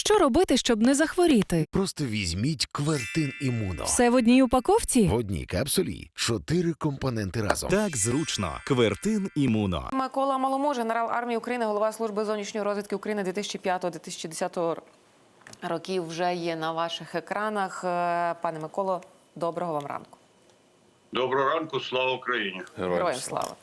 Що робити, щоб не захворіти? Просто візьміть квертин імуно. Все в одній упаковці? В одній капсулі чотири компоненти разом. Так зручно. Квертин імуно. Микола Маломуж, генерал армії України, голова служби зовнішньої розвідки України 2005-2010 років вже є на ваших екранах. Е, Пане Миколо, доброго вам ранку. Доброго ранку, слава Україні. Героям слава.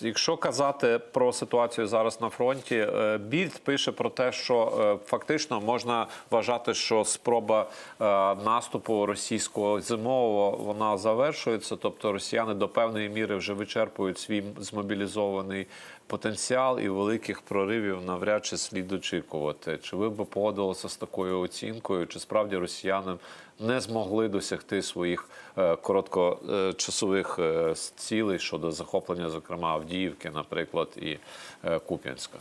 Якщо казати про ситуацію зараз на фронті, е, Більд пише про те, що е, фактично можна вважати, що спроба е, наступу російського зимового вона завершується, тобто росіяни до певної міри вже вичерпують свій змобілізований потенціал і великих проривів навряд чи слід очікувати. Чи ви б погодилися з такою оцінкою? Чи справді росіяни не змогли досягти своїх е, короткочасових е, цілей щодо захоплення, зокрема Авдіївки, наприклад, і е, Куп'янська?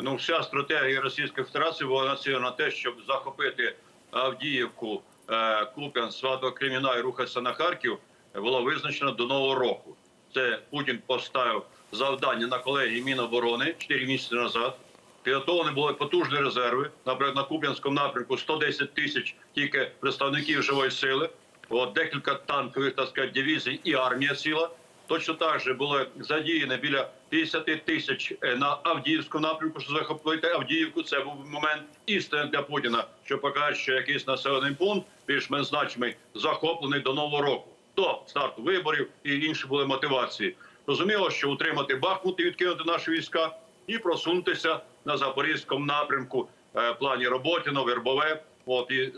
Ну, вся стратегія Російської Федерації була націлена на те, щоб захопити Авдіївку, е, Куп'янськ, Свато-Креміна і рухатися на Харків, було визначено до нового року. Це Путін поставив завдання на колегії Міноборони 4 місяці назад. Підготовлені були потужні резерви. Наприклад, на Куп'янському напрямку 110 тисяч тільки представників живої сили. От декілька танкових так сказати, дивізій і армія ціла. Точно так же були задіяні біля 50 тисяч е, на Авдіївському напрямку, щоб захопити Авдіївку. Це був момент істини для Путіна, що покаже, що якийсь населений пункт більш-менш значимий захоплений до нового року, до старту виборів і інші були мотивації. Розуміло, що утримати Бахмут і відкинути наші війська і просунутися на запорізькому напрямку е, в плані Роботіно, Вербове. От і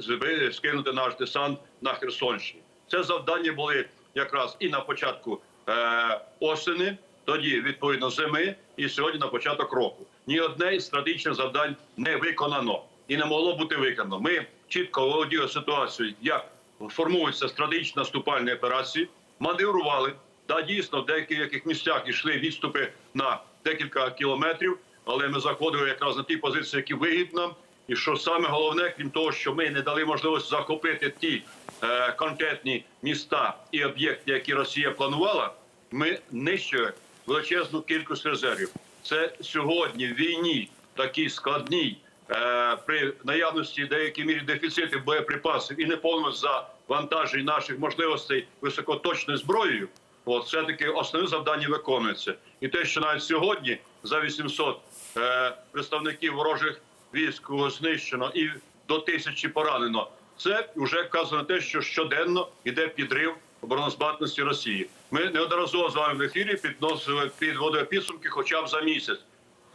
скинути наш десант на Херсонщині. Це завдання були якраз і на початку е, осени, тоді відповідно зими, і сьогодні на початок року. Ні одне із стратегічних завдань не виконано і не могло бути виконано. Ми чітко володіли ситуацією, як формуються стратегічні наступальні операції, маневрували. Да, дійсно, в деяких місцях йшли відступи на декілька кілометрів, але ми заходили якраз на ті позиції, які вигідні нам. І що саме головне, крім того, що ми не дали можливості захопити ті е, конкретні міста і об'єкти, які Росія планувала, ми нищили величезну кількість резервів. Це сьогодні в війні такій складній е, при наявності деякій мірі дефіцитів боєприпасів і неповного завантажень наших можливостей високоточною зброєю. От все таки основне завдання виконується, і те, що навіть сьогодні за 800 е, представників ворожих військ знищено і до тисячі поранено. Це вже вказує на те, що щоденно йде підрив обороноздатності Росії. Ми неодноразово з вами в ефірі підносили підводили підсумки, хоча б за місяць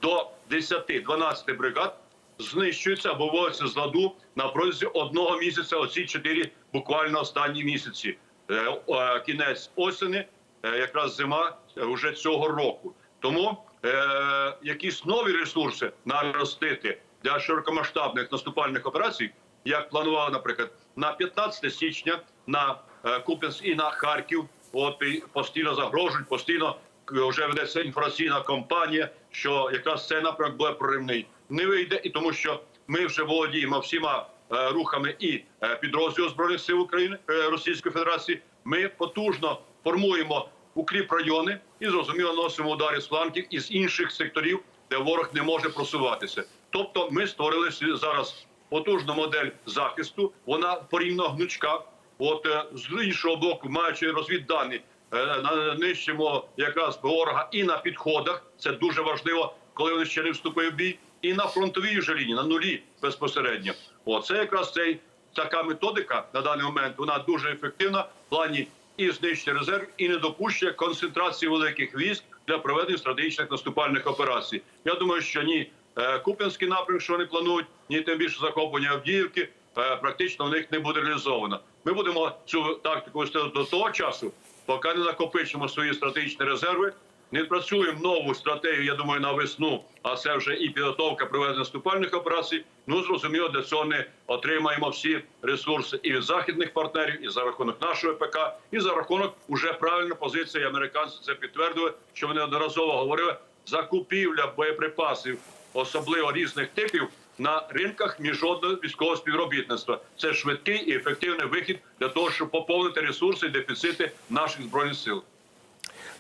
до 10-12 бригад знищуються або вводяться з ладу на протязі одного місяця. Оці чотири буквально останні місяці. Е, е, Кінець осені, якраз зима е, вже цього року. Тому е, якісь нові ресурси наростити для широкомасштабних наступальних операцій, як планували, наприклад, на 15 січня на е, Куп'янськ і на Харків. От і постійно загрожують, постійно вже ведеться інформаційна кампанія, що якраз цей напрямок буде проривний. Не вийде, і тому що ми вже володіємо всіма е, рухами і е, підрозділів збройних сил України е, Російської Федерації. Ми потужно формуємо укріп райони і зрозуміло носимо удари з флангів із інших секторів, де ворог не може просуватися. Тобто, ми створили зараз потужну модель захисту. Вона порівняно гнучка. От е, з іншого боку, маючи розвіддані, е, нищимо якраз ворога і на підходах. Це дуже важливо, коли вони ще не вступив в бій, і на фронтовій вже лінії, на нулі безпосередньо. Оце якраз цей така методика на даний момент. Вона дуже ефективна в плані і знищення резерв, і не недопущення концентрації великих військ для проведення стратегічних наступальних операцій. Я думаю, що ні е, Куп'янський напрямок, що вони планують, ні тим більше захоплення Авдіївки, е, практично в них не буде реалізовано. Ми будемо цю тактику вести до того часу, поки не накопичимо свої стратегічні резерви. Працюємо нову стратегію, я думаю, на весну, а це вже і підготовка проведення наступальних операцій. Ну зрозуміло, для цього не отримаємо всі ресурси і від західних партнерів, і за рахунок нашого ПК, і за рахунок уже правильної позиції американці це підтвердили, що вони одноразово говорили закупівля боєприпасів, особливо різних типів, на ринках міжнародного військового співробітництва. Це швидкий і ефективний вихід для того, щоб поповнити ресурси і дефіцити наших збройних сил.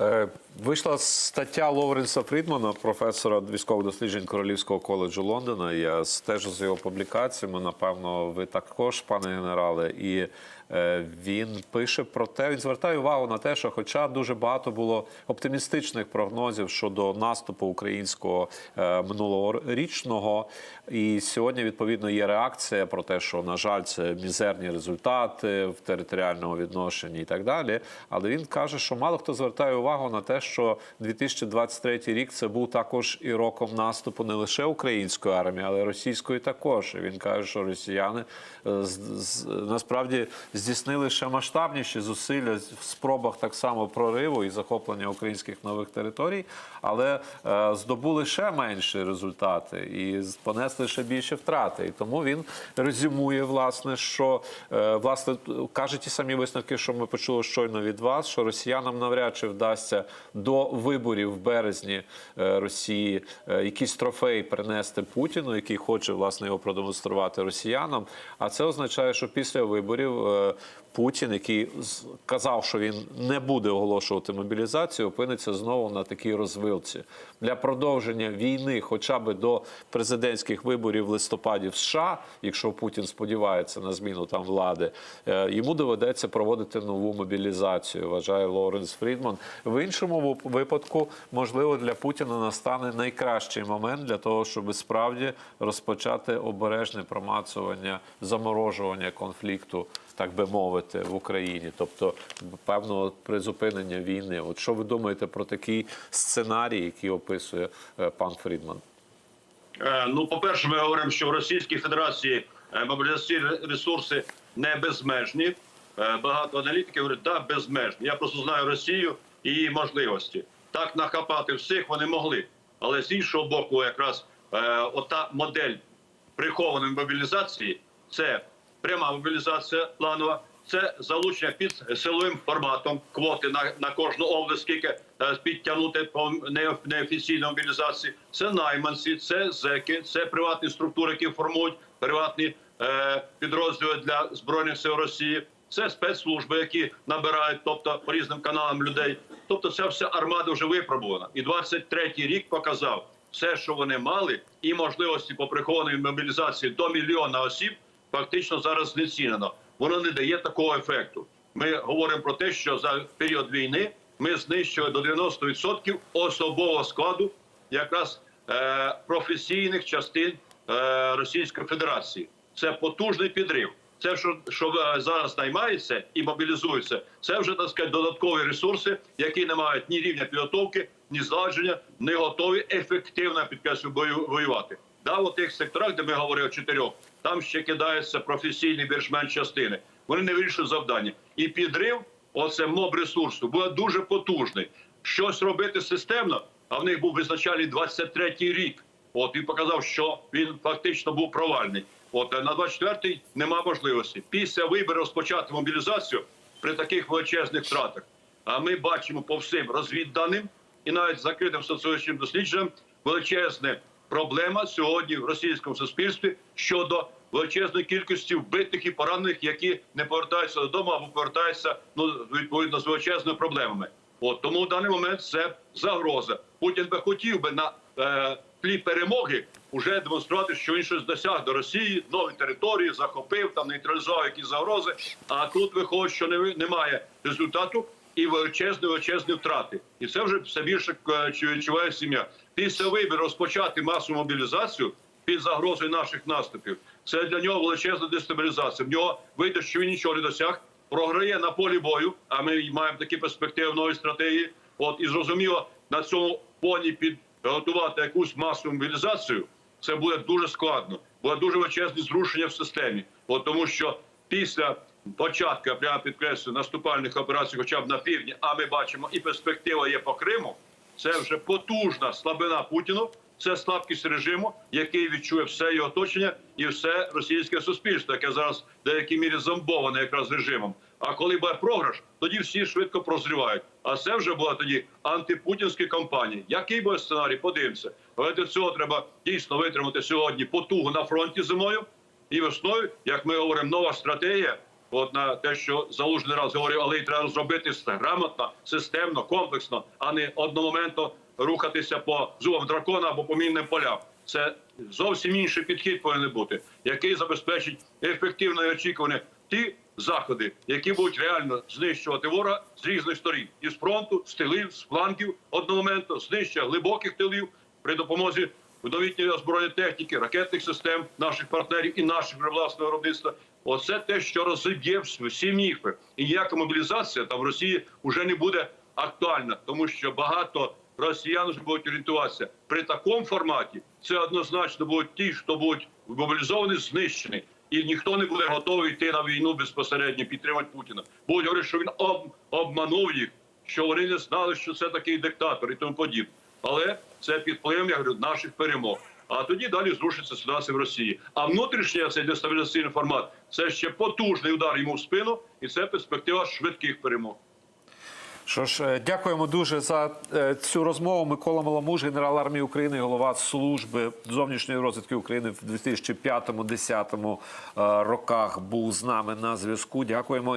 Е, Вийшла стаття Лоуренса Фрідмана, професора військових досліджень Королівського коледжу Лондона. Я стежу за його публікаціями. Напевно, ви також, пане генерале. І він пише про те, він звертає увагу на те, що, хоча дуже багато було оптимістичних прогнозів щодо наступу українського е, минулорічного, і сьогодні відповідно є реакція про те, що на жаль, це мізерні результати в територіальному відношенні і так далі. Але він каже, що мало хто звертає увагу на те, що 2023 рік це був також і роком наступу не лише української армії, але й російської також. І він каже, що росіяни е, насправді здійснили ще масштабніші зусилля в спробах так само прориву і захоплення українських нових територій, але е, здобули ще менші результати і понесли ще більше втрати. І тому він резюмує, власне, що е, власне каже ті самі висновки, що ми почули щойно від вас, що росіянам навряд чи вдасться до виборів в березні е, Росії е, якийсь трофей принести Путіну, який хоче власне його продемонструвати росіянам. А це означає, що після виборів е, Путін, який казав, що він не буде оголошувати мобілізацію, опиниться знову на такій розвилці для продовження війни, хоча б до президентських виборів в листопаді в США, якщо Путін сподівається на зміну там влади, е, йому доведеться проводити нову мобілізацію. Вважає Лоренс Фрідман. В іншому випадку, можливо, для Путіна настане найкращий момент для того, щоб справді розпочати обережне промацування, заморожування конфлікту так би мовити, в Україні, тобто певного призупинення війни. От що ви думаєте про такий сценарій, який описує е, пан Фрідман? Е, Ну, по-перше, ми говоримо, що в Російській Федерації е, мобілізаційні ресурси не безмежні. Багато аналітиків говорять, так, безмежні. Я просто знаю Росію і її можливості. Так нахапати всіх вони могли. Але з іншого боку, якраз ота модель прихованої мобілізації це пряма мобілізація планова, це залучення під силовим форматом квоти на, на кожну область, скільки е, підтягнути по неоф- неофіційній мобілізації. Це найманці, це зеки, це приватні структури, які формують приватні е, підрозділи для збройних сил Росії. Це спецслужби, які набирають, тобто по різним каналам людей. Тобто, ця вся армада вже випробувана. І 23-й рік показав все, що вони мали, і можливості по прихованій мобілізації до мільйона осіб, фактично зараз знецінено. Воно не дає такого ефекту. Ми говоримо про те, що за період війни ми знищили до 90% особового складу якраз е, професійних частин е, Російської Федерації. Це потужний підрив. Це що, що е, зараз наймається і мобілізується, це вже так сказати, додаткові ресурси, які не мають ні рівня підготовки, ні злагодження, не готові ефективно підкреслю воювати. Да, в тих секторах, де ми говорили чотирьох, там ще кидаються професійні більш-менш частини. Вони не вирішують завдання. І підрив, оце моб ресурсу, буде дуже потужний. Щось робити системно, а в них був визначальний 23-й рік. От він показав, що він фактично був провальний. От на 24-й нема можливості. Після виборів розпочати мобілізацію при таких величезних втратах. А ми бачимо по всім розвідданим і навіть закритим соціологічним дослідженням величезна проблема сьогодні в російському суспільстві щодо величезної кількості вбитих і поранених, які не повертаються додому або повертаються ну відповідно з величезними проблемами. От тому в даний момент це загроза. Путін би хотів би на е, тлі перемоги вже демонструвати, що він щось досяг до Росії, нові території захопив, там нейтралізував якісь загрози. А тут виходить, що не, немає результату і величезні величезні втрати. І це вже все більше е, відчуває сім'я. Після вибору розпочати масову мобілізацію під загрозою наших наступів. Це для нього величезна дестабілізація. В нього вийде, що він нічого не досяг, програє на полі бою. А ми маємо такі перспективи в новій стратегії. От і зрозуміло на цьому фоні підготувати якусь масову мобілізацію. Це буде дуже складно, буде дуже величезні зрушення в системі. От тому що після початку, прямо підкреслюю, наступальних операцій, хоча б на півдні, а ми бачимо, і перспектива є по Криму. Це вже потужна слабина Путіну. Це слабкість режиму, який відчує все його оточення і все російське суспільство, яке зараз в деякій мірі зомбоване якраз режимом. А коли буде програш, тоді всі швидко прозрівають. А це вже була тоді антипутінська кампанія. Який буде сценарій? Подивимося. Але для цього треба дійсно витримати сьогодні потугу на фронті зимою і весною, як ми говоримо, нова стратегія от на те, що залужний раз говорив, але й треба зробити грамотно, системно, комплексно, а не одномоментно рухатися по зубам дракона або по мінним полям. Це зовсім інший підхід повинен бути, який забезпечить ефективно і очікуване ті заходи, які будуть реально знищувати ворога з різних сторін, із фронту, з тилів, з флангів одномоментно, знищення глибоких тилів при допомозі новітньої озброєння техніки, ракетних систем наших партнерів і наших власного виробництва. Оце те, що розіб'є всі міфи. І ніяка мобілізація там в Росії вже не буде актуальна, тому що багато росіян вже будуть орієнтуватися при такому форматі. Це однозначно будуть ті, хто будуть мобілізовані, знищені. І ніхто не буде готовий йти на війну безпосередньо підтримати Путіна. Будуть говорити, що він об, обманув їх, що вони не знали, що це такий диктатор і тому подібне. Але це під впливом, я говорю, наших перемог. А тоді далі зрушиться ситуація в Росії. А внутрішній цей дестабілізаційний формат це ще потужний удар йому в спину, і це перспектива швидких перемог. Що ж, е, дякуємо дуже за е, цю розмову. Микола Маламуж, генерал армії України, голова служби зовнішньої розвідки України в 2005-2010 роках був з нами на зв'язку. Дякуємо.